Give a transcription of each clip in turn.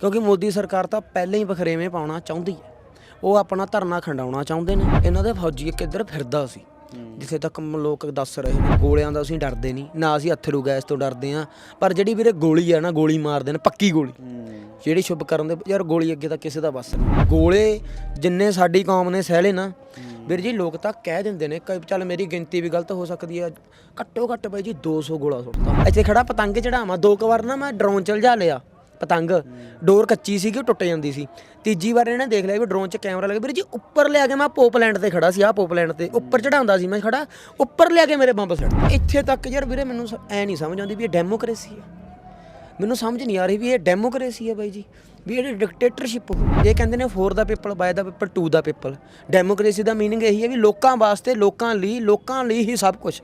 ਕਿਉਂਕਿ ਮੋਦੀ ਸਰਕਾਰ ਤਾਂ ਪਹਿਲਾਂ ਹੀ ਬਖਰੇਵੇਂ ਪਾਉਣਾ ਚਾਹੁੰਦੀ ਹੈ। ਉਹ ਆਪਣਾ ਧਰਨਾ ਖੰਡਾਉਣਾ ਚਾਹੁੰਦੇ ਨੇ। ਇਹਨਾਂ ਦੇ ਫੌਜੀ ਕਿੱਧਰ ਫਿਰਦਾ ਸੀ। ਜਿੱਥੇ ਤੱਕ ਲੋਕ ਦੱਸ ਰਹੇ ਨੇ ਗੋਲਿਆਂ ਦਾ ਅਸੀਂ ਡਰਦੇ ਨਹੀਂ। ਨਾ ਅਸੀਂ ਅਥਰੂ ਗੈਸ ਤੋਂ ਡਰਦੇ ਆ ਪਰ ਜਿਹੜੀ ਵੀਰੇ ਗੋਲੀ ਆ ਨਾ ਗੋਲੀ ਮਾਰਦੇ ਨੇ ਪੱਕੀ ਗੋਲੀ। ਜਿਹੜੀ ਸ਼ੁਭ ਕਰਨ ਦੇ ਯਾਰ ਗੋਲੀ ਅੱਗੇ ਤਾਂ ਕਿਸੇ ਦਾ ਵੱਸ ਨਹੀਂ। ਗੋਲੇ ਜਿੰਨੇ ਸਾਡੀ ਕੌਮ ਨੇ ਸਹਿਲੇ ਨਾ ਵੀਰ ਜੀ ਲੋਕ ਤਾਂ ਕਹਿ ਦਿੰਦੇ ਨੇ ਕਿ ਚੱਲ ਮੇਰੀ ਗਿਣਤੀ ਵੀ ਗਲਤ ਹੋ ਸਕਦੀ ਹੈ ਘੱਟੋ ਘੱਟ ਬਾਈ ਜੀ 200 ਗੋਲਾ ਸੁੱਟਦਾ। ਇੱਥੇ ਖੜਾ ਪਤੰਗ ਚੜਾਵਾਂ ਦੋ ਕੁ ਵਾਰ ਨਾ ਮੈਂ ਡਰੋਨ ਚਲ ਜਾ ਲਿਆ। ਪਤੰਗ, ਡੋਰ ਕੱਚੀ ਸੀਗੀ, ਉਹ ਟੁੱਟ ਜਾਂਦੀ ਸੀ। ਤੀਜੀ ਵਾਰ ਇਹਨੇ ਦੇਖ ਲਿਆ ਵੀ ਡਰੋਨ 'ਚ ਕੈਮਰਾ ਲੱਗਾ। ਵੀਰ ਜੀ, ਉੱਪਰ ਲਿਆ ਕੇ ਮੈਂ ਪੋਪਲੈਂਡ ਤੇ ਖੜਾ ਸੀ, ਆਹ ਪੋਪਲੈਂਡ ਤੇ। ਉੱਪਰ ਚੜਾਉਂਦਾ ਸੀ ਮੈਂ ਖੜਾ, ਉੱਪਰ ਲਿਆ ਕੇ ਮੇਰੇ ਬੰਬ ਸੜ ਇੱਥੇ ਤੱਕ ਯਾਰ ਵੀਰੇ, ਮੈਨੂੰ ਸ- ਐ ਨਹੀਂ ਸਮਝ ਆਉਂਦੀ ਵੀ ਇਹ ਡੈਮੋਕ੍ਰੇਸੀ ਹੈ ਮੈਨੂੰ ਸਮਝ ਨਹੀਂ ਆ ਰਹੀ ਵੀ ਇਹ ਡੈਮੋਕ੍ਰੇਸੀ ਹੈ ਬਾਈ ਜੀ, ਵੀ ਇਹ ਡਿਕਟੇਟਰਸ਼ਿਪ ਇਹ ਕਹਿੰਦੇ ਨੇ for the people by the people to the people democracy the meaning ਇਹੀ ਹੈ ਵੀ ਲੋਕਾਂ ਵਾਸਤੇ, ਲੋਕਾਂ ਲਈ ਲੋਕਾਂ ਲਈ ਹੀ ਸਭ ਕੁਝ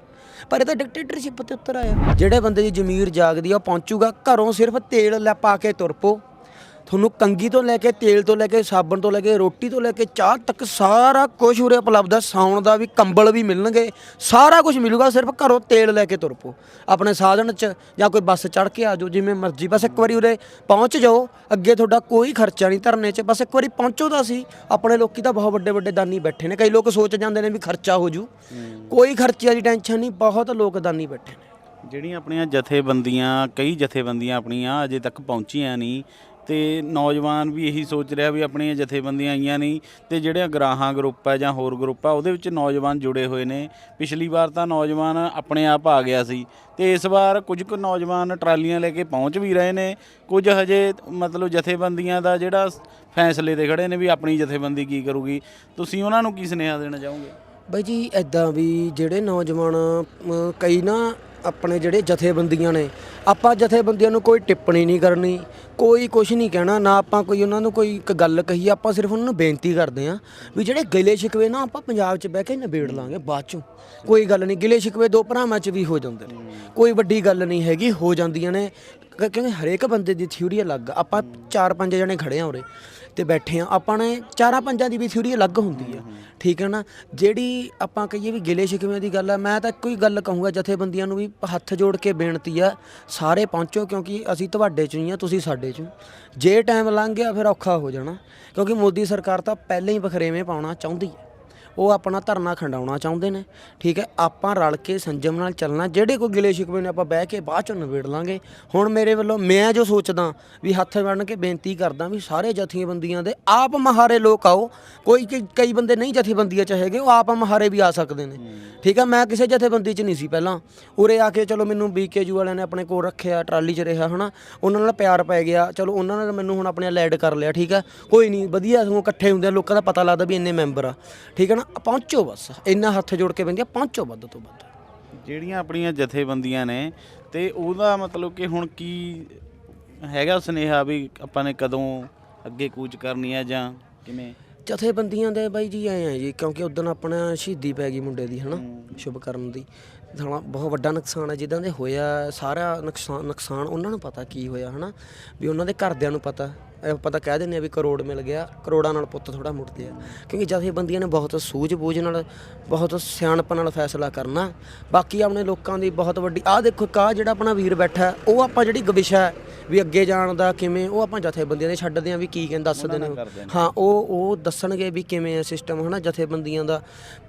ਪਰ ਇਹ ਤਾਂ ਡਿਕਟੇਟਰਸ਼ਿਪ ਤੇ ਉੱਤਰ ਆਇਆ। ਜਿਹੜੇ ਬੰਦੇ ਦੀ ਜ਼ਮੀਰ ਜਾਗਦੀ ਆ, ਉਹ ਪਹੁੰਚੂਗਾ। ਘਰੋਂ ਸਿਰਫ ਤੇਲ ਲੈ ਪਾ ਕੇ ਤੁਰ ਪੋ ਤੁਹਾਨੂੰ ਕੰਗੀ ਤੋਂ ਲੈ ਕੇ ਤੇਲ ਤੋਂ ਲੈ ਕੇ ਸਾਬਣ ਤੋਂ ਲੈ ਕੇ ਰੋਟੀ ਤੋਂ ਲੈ ਕੇ ਚਾਹ ਤੱਕ ਸਾਰਾ ਕੁਝ ਉਰੇ ਉਪਲਬਧ ਹੈ। ਸੌਣ ਦਾ ਵੀ ਕੰਬਲ ਵੀ ਮਿਲਣਗੇ। ਸਾਰਾ ਕੁਝ ਮਿਲੂਗਾ ਸਿਰਫ ਘਰੋਂ ਤੇਲ ਲੈ ਕੇ ਤੁਰ ਪੋ। ਆਪਣੇ ਸਾਧਨ 'ਚ ਜਾਂ ਕੋਈ ਬੱਸ ਚੜ੍ਹ ਕੇ ਆ ਜਾਓ ਜਿਵੇਂ ਮਰਜ਼ੀ। ਬਸ ਇੱਕ ਵਾਰੀ ਉਰੇ ਪਹੁੰਚ ਜਾਓ। ਅੱਗੇ ਤੁਹਾਡਾ ਕੋਈ ਖਰਚਾ ਨਹੀਂ ਧਰਨੇ 'ਚ। ਬਸ ਇੱਕ ਵਾਰੀ ਪਹੁੰਚੋ ਤਾਂ ਸੀ ਆਪਣੇ ਲੋਕੀ ਤਾਂ ਬਹੁਤ ਵੱਡੇ ਵੱਡੇ ਦਾਨੀ ਬੈਠੇ ਨੇ। ਕਈ ਲੋਕ ਸੋਚ ਜਾਂਦੇ ਨੇ ਵੀ ਖਰਚਾ ਹੋ ਜੂ। ਕੋਈ ਖਰਚੇ ਵਾਲੀ ਟੈਨਸ਼ਨ ਨਹੀਂ। ਬਹੁਤ ਲੋਕ ਦਾਨੀ ਬੈਠੇ ਨੇ। ਜਿਹੜੀਆਂ ਆਪਣੀਆਂ ਜਥੇਬੰਦੀਆਂ ਕਈ ਜਥੇਬੰਦੀਆਂ ਆਪਣੀਆਂ ਅਜੇ ਤੱਕ ਪਹੁੰਚੀਆਂ ਨਹੀਂ। ਤੇ ਨੌਜਵਾਨ ਵੀ ਇਹੀ ਸੋਚ ਰਿਹਾ ਵੀ ਆਪਣੀਆਂ ਜਥੇਬੰਦੀਆਂ ਆਈਆਂ ਨਹੀਂ ਤੇ ਜਿਹੜੇ ਗਰਾਹਾਂ ਗਰੁੱਪ ਹੈ ਜਾਂ ਹੋਰ ਗਰੁੱਪ ਆ, ਉਹਦੇ ਵਿੱਚ ਨੌਜਵਾਨ ਜੁੜੇ ਹੋਏ ਨੇ। ਪਿਛਲੀ ਵਾਰ ਤਾਂ ਨੌਜਵਾਨ ਆਪਣੇ ਆਪ ਆ ਗਿਆ ਸੀ ਤੇ ਇਸ ਵਾਰ ਕੁਝ ਕੁ ਨੌਜਵਾਨ ਟਰਾਲੀਆਂ ਲੈ ਕੇ ਪਹੁੰਚ ਵੀ ਰਹੇ ਨੇ। ਕੁਝ ਹਜੇ ਮਤਲਬ ਜਥੇਬੰਦੀਆਂ ਦਾ ਜਿਹੜਾ ਫੈਸਲੇ ਤੇ ਖੜੇ ਨੇ ਵੀ ਆਪਣੀ ਜਥੇਬੰਦੀ ਕੀ ਕਰੂਗੀ। ਤੁਸੀਂ ਉਹਨਾਂ ਨੂੰ ਕੀ ਸੁਨੇਹਾ ਦੇਣਾ ਚਾਹੋਗੇ? ਬਾਈ ਜੀ ਐਦਾਂ ਵੀ ਜਿਹੜੇ ਨੌਜਵਾਨ ਕਈ ਨਾ ਆਪਣੇ ਜਿਹੜੇ ਜਥੇਬੰਦੀਆਂ ਨੇ, ਆਪਾਂ ਜਥੇਬੰਦੀਆਂ ਨੂੰ ਕੋਈ ਟਿੱਪਣੀ ਨਹੀਂ ਕਰਨੀ, ਕੋਈ ਕੁਝ ਨਹੀਂ ਕਹਿਣਾ, ਨਾ ਆਪਾਂ ਕੋਈ ਉਹਨਾਂ ਨੂੰ ਕੋਈ ਇੱਕ ਗੱਲ ਕਹੀ, ਆਪਾਂ ਸਿਰਫ ਉਹਨਾਂ ਨੂੰ ਬੇਨਤੀ ਕਰਦੇ ਆਂ ਵੀ ਜਿਹੜੇ ਗਿਲੇ ਸ਼ਿਕਵੇ ਨਾ, ਆਪਾਂ ਪੰਜਾਬ 'ਚ ਬਹਿ ਕੇ ਨਿਬੇੜ ਲਾਂਗੇ ਬਾਅਦ 'ਚੋਂ। ਕੋਈ ਗੱਲ ਨਹੀਂ, ਗਿਲੇ ਸ਼ਿਕਵੇ ਦੋ ਭਰਾਵਾਂ 'ਚ ਵੀ ਹੋ ਜਾਂਦੇ ਨੇ। ਕੋਈ ਵੱਡੀ ਗੱਲ ਨਹੀਂ ਹੈਗੀ, ਹੋ ਜਾਂਦੀਆਂ ਨੇ। ਕ- ਕਿਉਂਕਿ ਹਰੇਕ ਬੰਦੇ ਦੀ ਥਿਊਰੀ ਅਲੱਗ ਆ। ਆਪਾਂ ਚਾਰ ਪੰਜ ਜਣੇ ਖੜੇ ਆ ਉਰੇ ਤੇ ਬੈਠੇ ਆ। ਆਪਾਂ ਨੇ ਚਾਰਾਂ ਪੰਜਾਂ ਦੀ ਵੀ ਥਿਊਰੀ ਅਲੱਗ ਹੁੰਦੀ ਆ। ਠੀਕ ਹੈ ਨਾ? ਜਿਹੜੀ ਆਪਾਂ ਕਹੀਏ ਵੀ ਗਿਲੇ ਸ਼ਿਕਵੇਂ ਦੀ ਗੱਲ ਆ, ਮੈਂ ਤਾਂ ਇੱਕੋ ਹੀ ਗੱਲ ਕਹੂੰਗਾ, ਜਥੇਬੰਦੀਆਂ ਨੂੰ ਵੀ ਹੱਥ ਜੋੜ ਕੇ ਬੇਨਤੀ ਆ, ਸਾਰੇ ਪਹੁੰਚੋ ਕਿਉਂਕਿ ਅਸੀਂ ਤੁਹਾਡੇ ਚੋਂ ਹੀ ਆ, ਤੁਸੀਂ ਸਾਡੇ ਚੋਂ ਜੇ ਟਾਈਮ ਲੰਘ ਗਿਆ, ਫਿਰ ਔਖਾ ਹੋ ਜਾਣਾ। ਕਿਉਂਕਿ ਮੋਦੀ ਸਰਕਾਰ ਤਾਂ ਪਹਿਲਾਂ ਹੀ ਬਖਰੇਵੇਂ ਪਾਉਣਾ ਚਾਹੁੰਦੀ ਹੈ ਉਹ ਆਪਣਾ ਧਰਨਾ ਖੰਡਾਉਣਾ ਚਾਹੁੰਦੇ ਨੇ। ਠੀਕ ਹੈ, ਆਪਾਂ ਰਲ ਕੇ ਸੰਜਮ ਨਾਲ ਚੱਲਣਾ, ਜਿਹੜੇ ਕੋਈ ਗਿਲੇ ਸ਼ਿਕਵੇ ਨੇ ਆਪਾਂ ਬਹਿ ਕੇ ਬਾਅਦ ਚੋਂ ਨਿਬੇੜ ਲਾਂਗੇ। ਹੁਣ ਮੇਰੇ ਵੱਲੋਂ ਮੈਂ ਜੋ ਸੋਚਦਾ ਵੀ ਹੱਥ ਬੰਨ ਕੇ ਬੇਨਤੀ ਕਰਦਾ ਵੀ ਸਾਰੇ ਜਥੇਬੰਦੀਆਂ ਦੇ ਆਪ ਮਹਾਰੇ ਲੋਕ ਆਓ। ਕੋਈ ਕਈ- ਬੰਦੇ ਨਹੀਂ ਜਥੇਬੰਦੀਆਂ ਚ ਹੈਗੇ, ਉਹ ਆਪ ਮਹਾਰੇ ਵੀ ਆ ਸਕਦੇ ਨੇ। ਠੀਕ ਹੈ, ਮੈਂ ਕਿਸੇ ਜਥੇਬੰਦੀ ਚ ਨਹੀਂ ਸੀ ਪਹਿਲਾਂ। ਉਰੇ ਆ ਕੇ ਚਲੋ ਮੈਨੂੰ ਬੀਕੇਯੂ ਵਾਲਿਆਂ ਨੇ ਆਪਣੇ ਕੋਲ ਰੱਖਿਆ, ਟਰਾਲੀ 'ਚ ਰਿਹਾ ਹਨਾ। ਉਹਨਾਂ ਨਾਲ ਪਿਆਰ ਪੈ ਗਿਆ। ਚਲੋ ਉਹਨਾਂ ਨੇ ਮੈਨੂੰ ਹੁਣ ਆਪਣੇ ਲੈਡ ਕਰ ਲਿਆ, ਠੀਕ ਹੈ। ਕੋਈ ਨਹੀਂ, ਵਧੀਆ ਸਗੋਂ ਇਕੱਠੇ ਹੁੰਦੇ ਲੋਕਾਂ ਦਾ ਪਤਾ ਲੱਗਦਾ ਵੀ ਇੰਨੇ ਮੈਂਬਰ ਆ। ਠੀਕ ਹੈ ਨਾ? ਪਹੁੰਚੋ ਬਸ। ਇੰਨਾ ਹੱਥ ਜੋੜ ਕੇ ਬੰਦੀਆਂ ਪਹੁੰਚੋ ਵੱਧ ਤੋਂ ਵੱਧ। ਜਿਹੜੀਆਂ ਆਪਣੀਆਂ ਜਥੇਬੰਦੀਆਂ ਨੇ ਤੇ ਉਹਦਾ ਮਤਲਬ ਕਿ ਹੁਣ ਕੀ ਹੈਗਾ ਸੁਨੇਹਾ ਵੀ ਆਪਾਂ ਨੇ ਕਦੋਂ ਅੱਗੇ ਕੂਚ ਕਰਨੀ ਹੈ ਜਾਂ ਕਿਵੇਂ? ਜਥੇਬੰਦੀਆਂ ਦੇ ਬਾਈ ਜੀ ਆਏ ਆ ਜੀ ਕਿਉਂਕਿ ਉਦੋਂ ਆਪਣਾ ਸ਼ਹੀਦੀ ਪੈ ਗਈ ਮੁੰਡੇ ਦੀ ਹਨਾ? ਸ਼ੁਭ ਕਰਨ ਦੀ। ਥੋੜਾ ਬਹੁਤ ਵੱਡਾ ਨੁਕਸਾਨ ਹੈ ਜਿੱਦਾਂ ਦੇ ਹੋਇਆ ਸਾਰਾ ਨੁਕਸਾਨ ਨੁਕਸਾਨ ਉਹਨਾਂ ਨੂੰ ਪਤਾ ਕੀ ਹੋਇਆ ਹਨਾ? ਵੀ ਉਹਨਾਂ ਦੇ ਘਰਦਿਆਂ ਨੂੰ ਪਤਾ। ਇਹ ਪਤਾ ਕਹਿ ਦਿੰਦੇ ਆ ਵੀ ਕਰੋੜ ਮਿਲ ਗਿਆ ਕਰੋੜਾਂ ਨਾਲ ਪੁੱਤ ਥੋੜਾ ਮੁੜਦੇ ਆ ਕਿਉਂਕਿ ਜਥੇਬੰਦੀਆਂ ਨੇ ਬਹੁਤ ਸੂਝ-ਬੂਝ ਨਾਲ ਬਹੁਤ ਸਿਆਣਪ ਨਾਲ ਫੈਸਲਾ ਕਰਨਾ ਬਾਕੀ ਆਪਣੇ ਲੋਕਾਂ ਦੀ ਬਹੁਤ ਵੱਡੀ ਆਹ ਦੇਖੋ ਕਾ ਜਿਹੜਾ ਆਪਣਾ ਵੀਰ ਬੈਠਾ ਉਹ ਆਪਾਂ ਜਿਹੜੀ ਵਿਸ਼ਾ ਹੈ ਵੀ ਅੱਗੇ ਜਾਣ ਦਾ ਕਿਵੇਂ ਉਹ ਆਪਾਂ ਜਥੇਬੰਦੀਆਂ ਦੇ ਛੱਡਦੇ ਆ ਵੀ ਕੀ ਕਹਿੰਦੇ ਦੱਸਦੇ ਨੇ। ਹਾਂ ਉਹ ਉਹ ਦੱਸਣਗੇ ਵੀ ਕਿਵੇਂ ਹੈ ਸਿਸਟਮ ਹਨਾ ਜਥੇਬੰਦੀਆਂ ਦਾ।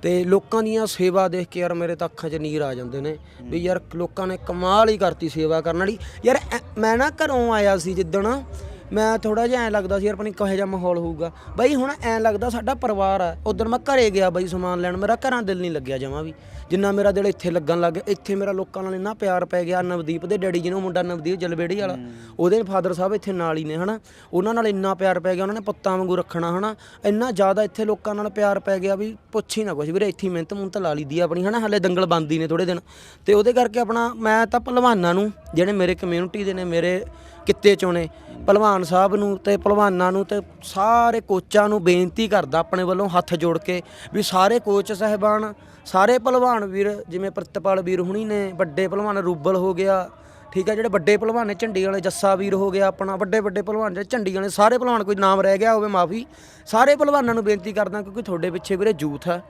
ਤੇ ਲੋਕਾਂ ਦੀਆਂ ਸੇਵਾ ਦੇਖ ਕੇ ਯਾਰ ਮੇਰੇ ਤਾਂ ਅੱਖਾਂ 'ਚ ਨੀਰ ਆ ਜਾਂਦੇ ਨੇ ਵੀ ਯਾਰ ਲੋਕਾਂ ਨੇ ਕਮਾਲ ਹੀ ਕਰਤੀ ਸੇਵਾ ਕਰਨ ਵਾਲੀ। ਯਾਰ ਮੈਂ ਨਾ ਘਰੋਂ ਆਇਆ ਸੀ ਜਿੱਦਣ ਮੈਂ ਥੋੜਾ ਜਿਹਾ ਐ ਲੱਗਦਾ ਸੀ ਯਾਰ ਪਤਾ ਨਹੀਂ ਕਿਹੋ ਜਿਹਾ ਮਾਹੌਲ ਹੋਊਗਾ। ਬਾਈ ਹੁਣ ਐ ਲੱਗਦਾ ਸਾਡਾ ਪਰਿਵਾਰ ਆ। ਉਦੋਂ ਮੈਂ ਘਰੇ ਗਿਆ ਬਾਈ ਸਮਾਨ ਲੈਣ ਮੇਰਾ ਘਰਾਂ ਦਿਲ ਨਹੀਂ ਲੱਗਿਆ ਜਮਾ ਵੀ। ਜਿੰਨਾ ਮੇਰਾ ਦਿਲ ਇੱਥੇ ਲੱਗਣ ਲੱਗ ਗਿਆ ਇੱਥੇ ਮੇਰਾ ਲੋਕਾਂ ਨਾਲ ਇੰਨਾ ਪਿਆਰ ਪੈ ਗਿਆ ਨਵਦੀਪ ਦੇ ਡੈਡੀ ਜਿਹਨੂੰ ਮੁੰਡਾ ਨਵਦੀਪ ਜਲਬੇੜੀ ਵਾਲਾ ਉਹਦੇ ਫਾਦਰ ਸਾਹਿਬ ਇੱਥੇ ਨਾਲ ਹੀ ਨੇ ਹਨਾ। ਉਹਨਾਂ ਨਾਲ ਇੰਨਾ ਪਿਆਰ ਪੈ ਗਿਆ ਉਹਨਾਂ ਨੇ ਪੁੱਤਾਂ ਵਾਂਗੂ ਰੱਖਣਾ ਹਨਾ। ਇੰਨਾ ਜ਼ਿਆਦਾ ਇੱਥੇ ਲੋਕਾਂ ਨਾਲ ਪਿਆਰ ਪੈ ਗਿਆ ਵੀ ਪੁੱਛ ਹੀ ਨਾ ਕੁਛ ਵੀਰੇ ਇੱਥੇ ਮਿਹਨਤ ਮੁਹਨਤ ਲਾ ਲਈਦੀ ਆ ਆਪਣੀ ਹਨਾ। ਹਲੇ ਦੰਗਲ ਬੰਦੀ ਨੇ ਥੋੜੇ ਦਿਨ। ਤੇ ਉਹਦੇ ਕਰਕੇ ਆਪਣਾ ਮੈਂ ਤਾਂ ਪਹਿਲਵਾਨਾਂ ਨੂੰ ਜਿਹੜੇ ਮੇਰੇ ਕਮਿਊਨਿਟੀ ਦੇ ਨੇ ਮੇਰੇ ਕਿੱਤੇ ਚੋਂ ਨੇ। ਪਹਿਲਵਾਨ ਸਾਹਿਬ ਨੂੰ ਤੇ ਪਹਿਲਵਾਨਾਂ ਨੂੰ ਤੇ ਸਾਰੇ ਕੋਚਾਂ ਨੂੰ ਬੇਨਤੀ ਕਰਦਾ ਆਪਣੇ ਵੱਲੋਂ ਹੱਥ ਜੋੜ ਕੇ ਵੀ ਸਾਰੇ ਕੋਚ ਸਹਿਬਾਨ, ਸਾਰੇ ਪਹਿਲਵਾਨ ਵੀਰ, ਜਿਵੇਂ ਪ੍ਰਤਪਾਲ ਵੀਰ ਹੁਣੀ ਨੇ, ਵੱਡੇ ਪਹਿਲਵਾਨ ਰੂਬਲ ਹੋ ਗਿਆ, ਠੀਕ ਹੈ ਜਿਹੜੇ ਵੱਡੇ ਪਹਿਲਵਾਨ ਨੇ, ਝੰਡੀ ਵਾਲੇ ਜੱਸਾ ਵੀਰ ਹੋ ਗਿਆ ਆਪਣਾ, ਵੱਡੇ ਵੱਡੇ ਪਹਿਲਵਾਨ ਜਿਹੜੇ ਝੰਡੀ ਵਾਲੇ ਸਾਰੇ ਪਹਿਲਵਾਨ ਕੋਈ ਨਾਮ ਰਹਿ ਗਿਆ ਹੋਵੇ ਮਾਫੀ, ਸਾਰੇ ਪਹਿਲਵਾਨਾਂ ਨੂੰ ਬੇਨਤੀ ਕਰਦਾ ਕਿਉਂਕਿ ਤੁਹਾਡੇ ਪਿੱਛੇ ਵੀਰੇ ਜੂਥ ਹੈ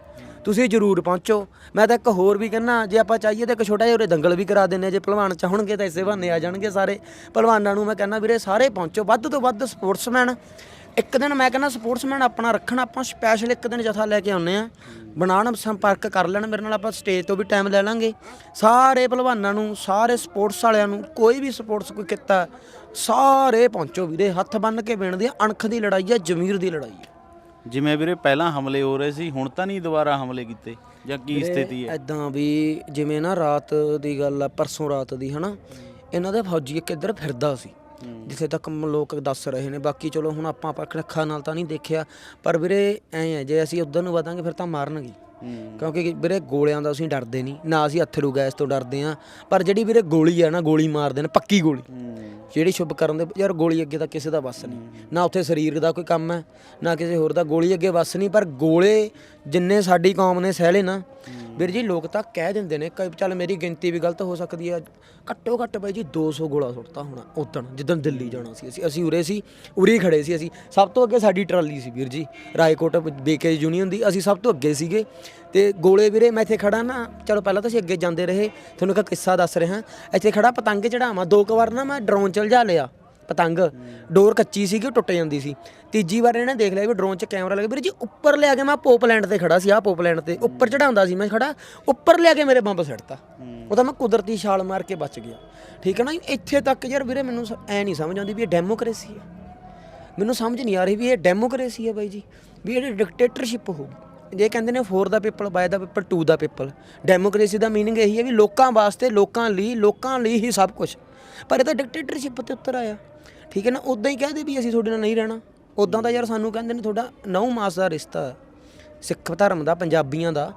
ਤੁਸੀਂ ਜਰੂਰ ਪਹੁੰਚੋ। ਮੈਂ ਤਾਂ ਇੱਕ ਹੋਰ ਵੀ ਕਹਿੰਨਾ ਜੇ ਆਪਾਂ ਚਾਹੀਏ ਤਾਂ ਇੱਕ ਛੋਟਾ ਜਿਹਾ ਉਰੇ ਦੰਗਲ ਵੀ ਕਰਾ ਦਿੰਨੇ ਜੇ ਪਹਿਲਵਾਨ ਚਾਹਣਗੇ ਤਾਂ ਇਸੇ ਬਹਾਨੇ ਆ ਜਾਣਗੇ ਸਾਰੇ। ਪਹਿਲਵਾਨਾਂ ਨੂੰ ਮੈਂ ਕਹਿੰਨਾ ਵੀਰੇ, ਸਾਰੇ ਪਹੁੰਚੋ, ਵੱਧ ਤੋਂ ਵੱਧ ਸਪੋਰਟਸਮੈਨ। ਇੱਕ ਦਿਨ ਮੈਂ ਕਹਿੰਦਾ ਸਪੋਰਟਸਮੈਨ ਆਪਣਾ ਰੱਖਣ, ਆਪਾਂ ਸਪੈਸ਼ਲ ਇੱਕ ਦਿਨ ਜਥਾ ਲੈ ਕੇ ਆਉਨੇ ਆ ਬਣਾਉਣ, ਸੰਪਰਕ ਕਰ ਲੈਣ, ਮੇਰੇ ਨਾਲ ਆਪਾਂ ਸਟੇਜ ਤੋਂ ਵੀ ਟਾਈਮ ਲੈ ਲਾਂਗੇ। ਸਾਰੇ ਪਹਿਲਵਾਨਾਂ ਨੂੰ, ਸਾਰੇ ਸਪੋਰਟਸ ਵਾਲਿਆਂ ਨੂੰ, ਕੋਈ ਵੀ ਸਪੋਰਟਸ ਕੋਈ ਕੀਤਾ, ਸਾਰੇ ਪਹੁੰਚੋ ਵੀਰੇ, ਹੱਥ ਬੰਨ ਕੇ ਬੇਣਦੀ ਅਣਖ ਦੀ ਲੜਾਈ ਆ, ਜ਼ਮੀਰ ਦੀ ਲੜਾਈ ਆ। ਜਿਵੇਂ ਵੀਰੇ ਪਹਿਲਾਂ ਹਮਲੇ ਹੋ ਰਹੇ ਸੀ ਹੁਣ ਤਾਂ ਨਹੀਂ ਦੁਬਾਰਾ ਹਮਲੇ ਕੀਤੇ? ਜਾਂ ਕੀ ਸਥਿਤੀ ਹੈ? ਐਦਾਂ ਵੀ ਜਿਵੇਂ ਨਾ ਰਾਤ ਦੀ ਗੱਲ ਆ ਪਰਸੋਂ ਰਾਤ ਦੀ ਹਨਾ? ਇਹਨਾਂ ਦੇ ਫੌਜੀ ਇੱਕ ਇੱਧਰ ਫਿਰਦਾ ਸੀ ਜਿੱਥੇ ਤੱਕ ਲੋਕ ਦੱਸ ਰਹੇ ਨੇ। ਬਾਕੀ ਚਲੋ ਹੁਣ ਆਪਾਂ ਆਪਾਂ ਅੱਖਾਂ ਨਾਲ ਤਾਂ ਨਹੀਂ ਦੇਖਿਆ ਪਰ ਵੀਰੇ ਐ ਹੈ ਜੇ ਅਸੀਂ ਉਧਰ ਨੂੰ ਵਧਾਂਗੇ ਫਿਰ ਤਾਂ ਮਾਰਨਗੇ। ਕਿਉਂਕਿ ਵੀਰੇ ਗੋਲਿਆਂ ਦਾ ਅਸੀਂ ਡਰਦੇ ਨਹੀਂ, ਨਾ ਅਸੀਂ ਅਥਰੂ ਗੈਸ ਤੋਂ ਡਰਦੇ ਆ ਪਰ ਜਿਹੜੀ ਵੀਰੇ ਗੋਲੀ ਆ ਨਾ, ਗੋਲੀ ਮਾਰਦੇ ਨੇ, ਪੱਕੀ ਗੋਲੀ। ਜਿਹੜੀ ਸ਼ੁਭ ਕਰਨ ਦੇ, ਯਾਰ ਗੋਲੀ ਅੱਗੇ ਤਾਂ ਕਿਸੇ ਦਾ ਵੱਸ ਨਹੀਂ। ਨਾ ਉੱਥੇ ਸਰੀਰ ਦਾ ਕੋਈ ਕੰਮ ਹੈ, ਨਾ ਕਿਸੇ ਹੋਰ ਦਾ, ਗੋਲੀ ਅੱਗੇ ਵੱਸ ਨਹੀਂ, ਪਰ ਗੋਲੇ ਜਿੰਨੇ ਸਾਡੀ ਕੌਮ ਨੇ ਸਹਿਲੇ ਨਾ ਵੀਰ ਜੀ ਲੋਕ ਤਾਂ ਕਹਿ ਦਿੰਦੇ ਨੇ ਕਿ ਚੱਲ ਮੇਰੀ ਗਿਣਤੀ ਵੀ ਗਲਤ ਹੋ ਸਕਦੀ ਹੈ। ਘੱਟੋ ਘੱਟ ਬਾਈ ਜੀ 200 ਗੋਲਾ ਸੁੱਟਤਾ ਹੋਣਾ ਉਦਣ ਜਿੱਦਣ ਦਿੱਲੀ ਜਾਣਾ ਸੀ ਅਸੀਂ। ਅਸੀਂ ਉਰੇ ਸੀ, ਉਰੇ ਹੀ ਖੜੇ ਸੀ ਅਸੀਂ। ਸਭ ਤੋਂ ਅੱਗੇ ਸਾਡੀ ਟਰਾਲੀ ਸੀ ਵੀਰ ਜੀ, ਰਾਏਕੋਟ ਬੀਕੇ ਯੂਨੀਅਨ ਦੀ। ਅਸੀਂ ਸਭ ਤੋਂ ਅੱਗੇ ਸੀਗੇ। ਤੇ ਗੋਲੇ ਵੀਰੇ ਮੈਂ ਇੱਥੇ ਖੜਾ ਨਾ, ਚਲੋ ਪਹਿਲਾਂ ਤਾਂ ਅਸੀਂ ਅੱਗੇ ਜਾਂਦੇ ਰਹੇ। ਤੁਹਾਨੂੰ ਇੱਕ ਕਿੱਸਾ ਦੱਸ ਰਿਹਾ। ਇੱਥੇ ਖੜਾ ਪਤੰਗ ਚੜਾਵਾਂ ਦੋ ਕੁ ਵਾਰ ਨਾ ਮੈਂ ਡਰੋਨ ਚਲ ਜਾ ਲਿਆ। ਪਤੰਗ ਡੋਰ ਕੱਚੀ ਸੀਗੀ ਉਹ ਟੁੱਟ ਜਾਂਦੀ ਸੀ। ਤੀਜੀ ਵਾਰ ਇਹਨੇ ਦੇਖ ਲਿਆ ਵੀ ਡਰੋਨ 'ਚ ਕੈਮਰਾ ਲੱਗਾ। ਵੀਰ ਜੀ ਉੱਪਰ ਲਿਆ ਕੇ ਮੈਂ ਪੋਪਲੈਂਡ ਤੇ ਖੜਾ ਸੀ ਆਹ ਪੋਪਲੈਂਡ ਤੇ। ਉੱਪਰ ਚੜਾਉਂਦਾ ਸੀ ਮੈਂ ਖੜਾ ਉੱਪਰ ਲਿਆ ਕੇ ਮੇਰੇ ਬੰਬ ਸਿੱਟਤਾ। ਉਹ ਤਾਂ ਮੈਂ ਕੁਦਰਤੀ ਛਾਲ ਮਾਰ ਕੇ ਬਚ ਗਿਆ। ਠੀਕ ਹੈ ਨਾ ਇੱਥੇ ਤੱਕ ਯਾਰ ਵੀਰੇ ਮੈਨੂੰ ਐ ਨਹੀਂ ਸਮਝ ਆਉਂਦੀ ਵੀ ਇਹ ਡੈਮੋਕ੍ਰੇਸੀ ਹੈ ਮੈਨੂੰ ਸਮਝ ਨਹੀਂ ਆ ਰਹੀ ਵੀ ਇਹ ਡੈਮੋਕ੍ਰੇਸੀ ਹੈ ਬਾਈ ਜੀ। ਵੀ ਇਹ ਡਿਕਟੇਟਰਸ਼ਿਪ ਹੋ ਜੇ ਕਹਿੰਦੇ ਨੇ for the people by the people to the people democracy the meaning ਇਹੀ ਹੈ ਵੀ ਲੋਕਾਂ ਵਾਸਤੇ ਲੋਕਾਂ ਲਈ ਲੋਕਾਂ ਲਈ ਹੀ ਸਭ ਕੁਝ ਪਰ ਇਹ ਤਾਂ ਡਿਕਟੇਟਰਸ਼ਿਪ ਤੇ ਉੱਤਰ ਆਇਆ। ਠੀਕ ਹੈ ਨਾ? ਉਦਾਂ ਹੀ ਕਹਦੇ ਵੀ ਅਸੀਂ ਤੁਹਾਡੇ ਨਾਲ ਨਹੀਂ ਰਹਿਣਾ। ਉਦਾਂ ਤਾਂ ਯਾਰ ਸਾਨੂੰ ਕਹਿੰਦੇ ਨੇ ਤੁਹਾਡਾ ਨੌ ਮਾਸ ਦਾ ਰਿਸ਼ਤਾ ਸਿੱਖ ਧਰਮ ਦਾ ਪੰਜਾਬੀਆਂ ਦਾ।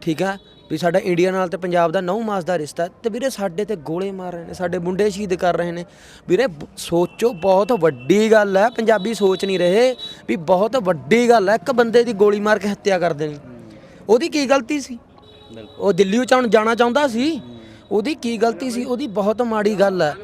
ਠੀਕ ਹੈ? ਵੀ ਸਾਡਾ ਇੰਡੀਆ ਨਾਲ ਤੇ ਪੰਜਾਬ ਦਾ ਨੌ ਮਾਸ ਦਾ ਰਿਸ਼ਤਾ। ਤੇ ਵੀਰੇ ਸਾਡੇ ਤੇ ਗੋਲੇ ਮਾਰ ਰਹੇ ਨੇ ਸਾਡੇ ਮੁੰਡੇ ਸ਼ਹੀਦ ਕਰ ਰਹੇ ਨੇ। ਵੀਰੇ ਸੋਚੋ ਬਹੁਤ ਵੱਡੀ ਗੱਲ ਹੈ। ਪੰਜਾਬੀ ਸੋਚ ਨਹੀਂ ਰਹੇ ਵੀ ਬਹੁਤ ਵੱਡੀ ਗੱਲ ਹੈ। ਇੱਕ ਬੰਦੇ ਦੀ ਗੋਲੀ ਮਾਰ ਕੇ ਹੱਤਿਆ ਕਰ ਦੇਣੀ। ਉਹਦੀ ਕੀ ਗਲਤੀ ਸੀ? ਉਹ ਦਿੱਲੀ ਚ ਹੁਣ ਜਾਣਾ ਚਾਹੁੰਦਾ ਸੀ। ਉਹਦੀ ਕੀ ਗਲਤੀ ਸੀ? ਉਹਦੀ ਬਹੁਤ ਮਾੜੀ ਗੱਲ ਹੈ।